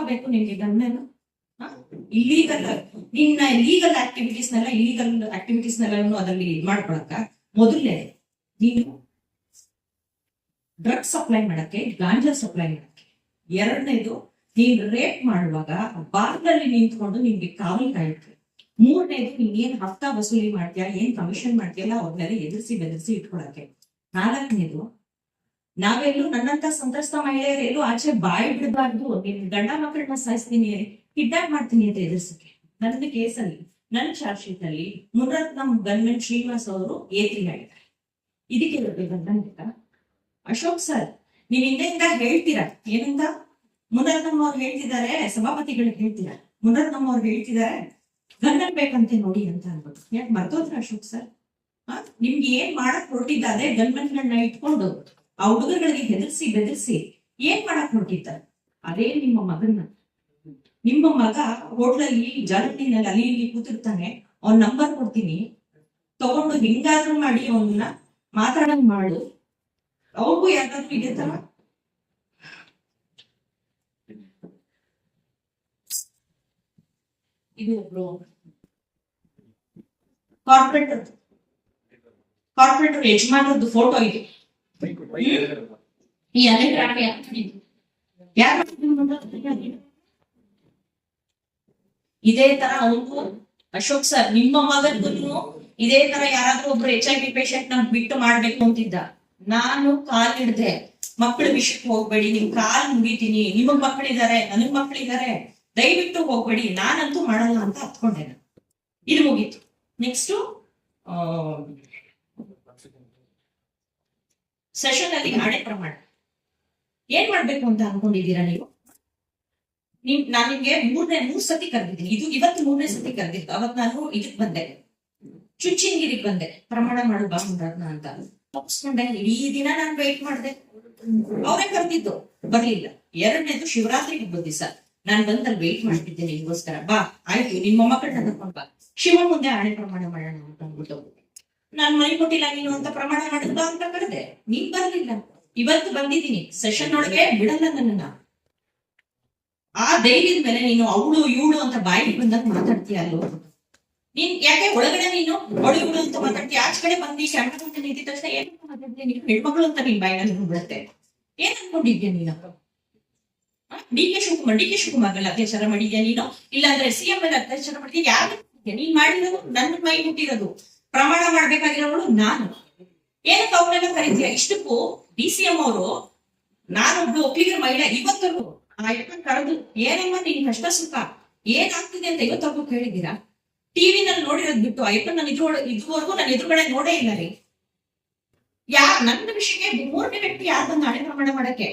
ಬೇಕು ನಿನ್ಗೆ ಗಂಡನ ಇಲ್ಲೀಗಲ್ ನಿನ್ನ ಲೀಗಲ್ ಆಕ್ಟಿವಿಟೀಸ್ ನೆಲ್ಲ ಇಲ್ಲೀಗಲ್ ಆಕ್ಟಿವಿಟೀಸ್ ನೆಲ್ಲ ಅದರಲ್ಲಿ ಮಾಡ್ಕೊಳಕ ಮೊದಲನೇ ನೀನು ಡ್ರಗ್ ಸಪ್ಲೈ ಮಾಡಕ್ಕೆ, ಗಾಂಜಾ ಸಪ್ಲೈ ಮಾಡಕ್ಕೆ. ಎರಡನೇದು ನೀನ್ ರೇಪ್ ಮಾಡುವಾಗ ಬಾರ್ನಲ್ಲಿ ನಿಂತ್ಕೊಂಡು ನಿಮ್ಗೆ ಕಾವಲ್ ಕಾಯುತ್ತೆ. ಮೂರನೇದು ನೀನ್ ಏನ್ ಹಫ್ತಾ ವಸೂಲಿ ಮಾಡ್ತೀಯಾ, ಏನ್ ಕಮಿಷನ್ ಮಾಡ್ತೀಯಲ್ಲ ಅವ್ರನ್ನೆಲ್ಲ ಎದುರಿಸಿ ಬೆದರಿಸಿ ಇಟ್ಕೊಳಕ್ಕೆ. ನಾಲ್ಕನೇದು ನಾವೆಲ್ಲೂ ನನ್ನಂತ ಸಂತ್ರಸ್ತ ಮಹಿಳೆಯರು, ಎಲ್ಲೂ ಆಚೆ ಬಾಯಿ ಬಿಡಬಾರ್ದು. ಗಂಡ ಮಕ್ಕಳನ್ನ ಸಾಯಿಸ್ತೀನಿ ಕಿಡ್ನಾಪ್ ಮಾಡ್ತೀನಿ ಅಂತ ಎದುರಿಸಕ್ಕೆ. ನನ್ನ ಕೇಸಲ್ಲಿ, ನನ್ನ ಚಾರ್ಜ್ ಶೀಟ್ ಅಲ್ಲಿ ಮುನರತ್ನಂ ಗನ್ಮೆನ್ ಶ್ರೀನಿವಾಸ್ ಅವರು ಏತ್ರಿ ಆಗಿದ್ದಾರೆ. ಇದಕ್ಕೆ ಬಂದಂತ ಅಶೋಕ್ ಸರ್ ನೀವ್ ಹಿಂದೆಯಿಂದ ಹೇಳ್ತೀರಾ? ಏನಂತ ಮುನರತ್ನಂ ಅವ್ರು ಹೇಳ್ತಿದ್ದಾರೆ, ಸಭಾಪತಿಗಳು ಹೇಳ್ತೀರಾ? ಮುನರತ್ನಂ ಅವ್ರು ಹೇಳ್ತಿದ್ದಾರೆ ಗಂಡನ್ ಬೇಕಂತೆ ನೋಡಿ ಅಂತ ಅನ್ಬಿಟ್ಟು ಯಾಕೆ ಮರ್ತೋದ್ರ ಅಶೋಕ್ ಸರ್? ನಿಮ್ಗೆ ಏನ್ ಮಾಡಕ್ ಹೊರಟಿದ್ದಾರೆ ಗನ್ಮನ್ಗಳನ್ನ ಇಟ್ಕೊಂಡು ಆ ಹುಡುಗರುಗಳಿಗೆ ಹೆದರ್ಸಿ ಬೆದರ್ಸಿ ಏನ್ ಮಾಡಕ್ ಹೊರಟಿದ್ದಾರೆ? ಅದೇ ನಿಮ್ಮ ಮಗನ್ನ. ನಿಮ್ಮ ಮಗ ಹೋಟ್ಲಲ್ಲಿ ಜಾಲಟಿನಲ್ಲಿ ಅಲ್ಲಿ ಇಲ್ಲಿ ಕೂತಿರ್ತಾನೆ, ಅವ್ನ ನಂಬರ್ ಕೊಡ್ತೀನಿ. ತಗೊಂಡು ಹಿಂಗಾದ್ರೂ ಮಾಡಿ ಅವನ್ನ ಮಾತಾಡಂಗ್ ಮಾಡು. ಅವ್ರಿಗೂ ಯಾಕಾದ್ರೂ ಇದೆ ಇದು ಒಬ್ರು ಕಾರ್ಪೊರೇಟರ್. ಕಾರ್ಪೊರೇಟರ್ ಯಜಮಾನದ್ದು ಫೋಟೋ ಇದೆ. ಇದೇ ತರ ಅವನು ಅಶೋಕ್ ಸರ್, ನಿಮ್ಮ ಮಗನ್ಗೂ ಇದೇ ತರ ಯಾರಾದ್ರೂ ಒಬ್ರು ಎಚ್ ಐ ವಿ ಪೇಷಂಟ್ನ ಬಿಟ್ಟು ಮಾಡ್ಬೇಕು ಅಂತಿದ್ದ. ನಾನು ಕಾಲ್ ಹಿಡ್ದೆ ಮಕ್ಕಳ ವಿಷಯಕ್ಕೆ ಹೋಗ್ಬೇಡಿ, ನಿಮ್ ಕಾಲ್ ಮುಗಿತೀನಿ. ನಿಮಗ್ ಮಕ್ಕಳಿದ್ದಾರೆ ನನಗ್ ಮಕ್ಕಳಿದ್ದಾರೆ ದಯವಿಟ್ಟು ಹೋಗ್ಬೇಡಿ. ನಾನಂತೂ ಮಾಡಲ್ಲ ಅಂತ ಹತ್ಕೊಂಡೆ ನಾನು. ಇದು ಮುಗೀತು. ನೆಕ್ಸ್ಟ್ ಸೆಷನ್ ಅಲ್ಲಿ ಹಣೆ ಪ್ರಮಾಣ. ಏನ್ ಮಾಡ್ಬೇಕು ಅಂತ ಅನ್ಕೊಂಡಿದ್ದೀರಾ ನೀವು? ನಿಮ್, ನಾನ್ ನಿಮ್ಗೆ ಮೂರನೇ, ಮೂರ್ ಸತಿ ಕರೆದಿದ್ದೀನಿ. ಇದು ಇವತ್ತು ಮೂರನೇ ಸತಿ ಕರೆದಿತ್ತು ಅವತ್ ನಾನು ಇದಕ್ ಬಂದೆ. ಚುಚ್ಚಿಂಗಿರಿಗೆ ಬಂದೆ. ಪ್ರಮಾಣ ಮಾಡು ಬಾ ಮುರಾದ್ನ ಅಂತ. ತಪ್ಪಿಸ್ಕೊಂಡೆ ಇಡೀ ದಿನ ನಾನ್ ವೇಟ್ ಮಾಡಿದೆ. ಅವರೇ ಕರೆದಿದ್ದು. ಬರ್ಲಿಲ್ಲ. ಎರಡನೇದು ಶಿವರಾತ್ರಿ ಹಬ್ಬದ ದಿವಸ. ನಾನ್ ಬಂದಲ್ಲಿ ವೇಟ್ ಮಾಡ್ತಿದ್ದೆ ನಿನ್ಗೋಸ್ಕರ ಬಾ, ಆಯ್ತು. ನಿಮ್ಮ ಮೊಮ್ಮಕ್ಕಳನ್ನ ಕರ್ಕೊಂಡ್ ಬಾ. ಶಿವ ಮುಂದೆ ಹಣೆ ಪ್ರಮಾಣ ಮಾಡೋಣ ಅಂತ ಅಂದ್ಬಿಟ್ಟು. ನಾನ್ ಮೈ ಕೊಟ್ಟಿಲ್ಲ ನೀನು ಅಂತ ಪ್ರಮಾಣ ಮಾಡಿದ್ದ ಅಂತ ಕರೆದೆ. ನೀನ್ ಬರ್ಲಿಲ್ಲ. ಇವತ್ತು ಬಂದಿದ್ದೀನಿ. ಸೆಷನ್ ಒಳಗೆ ಬಿಡಲ್ಲ ನನ್ನನ್ನ. ಆ ಧೈರ್ಯದ ಮೇಲೆ ನೀನು ಅವಳು, ಇವಳು ಅಂತ ಬಾಯಿಗೆ ಬಂದಾಗ ಮಾತಾಡ್ತೀಯ ಅಲ್ಲ? ನೀನ್ ಯಾಕೆ ಒಳಗಡೆ ನೀನು? ಅವಳು, ಇವಳು ಅಂತ ಮಾತಾಡ್ತೀಯ? ಆಚ ಕಡೆ ಬಂದಿ ಕ್ಯಾಮ್ರಾ ಅಂತ ನಿಂತಿದ ತಕ್ಷಣ ಏನ್ ಮಾತಾಡ್ತೀಯ ನೀನು? ಹೆಣ್ಮಗಳು ಅಂತ ನಿನ್ ಬಾಯಿನಲ್ಲಿ ಬಿಡುತ್ತೆ ಏನ್ ಅನ್ಕೊಂಡಿದ್ಯ ನೀನು D K Shivakumar, D K Shivakumar ಮೇಲೆ ಅತ್ಯಾಚಾರ ಮಾಡಿದ್ಯಾ ನೀನು? ಇಲ್ಲಾಂದ್ರೆ ಸಿಎಂ ಅಲ್ಲಿ ಅತ್ಯಾಚಾರ ಮಾಡಿದ್ಯಾ ಯಾರು ನೀನ್ ಮಾಡಿರೋದು ನನ್ನ ಮೈ ಮುಟ್ಟಿರೋದು. ಪ್ರಮಾಣ ಮಾಡ್ಬೇಕಾಗಿರೋಳು ನಾನು. ಏನಕ್ಕೆ ಅವ್ರನ್ನೆಲ್ಲ ಕರೀತೀಯ? ಇಷ್ಟಕ್ಕೂ ಡಿ ಸಿ ಎಂ ಅವರು ನಾನೊಬ್ಬ ಒಪ್ಪಿಗೆ ಮಹಿಳೆ ಇವತ್ತರೂ ಆ ಯಪ್ಪನ್ ಕರೆದು, ಏನಮ್ಮ ನಿನ್ ಕಷ್ಟ ಸುಖ? ಏನಾಗ್ತಿದೆ ಅಂತ ಇವತ್ತರ್ಗು ಕೇಳಿದ್ದೀರಾ? ಟಿವಿನಲ್ಲಿ ನೋಡಿರೋದ್ ಬಿಟ್ಟು ಅಯ್ಯಪ್ಪನ್ ನಾನು ಇದ್ರ ಇದುವರೆಗೂ ನಾನು ಎದುರುಗಡೆ ನೋಡೇ ಇಲ್ಲ ರೀ. ಯಾರ್, ನನ್ನ ವಿಷಯಕ್ಕೆ ಮೂರನೇ ವ್ಯಕ್ತಿ ಯಾರು ಬಂದು ಹಣೆ ಪ್ರಮಾಣ ಮಾಡಕ್ಕೆ?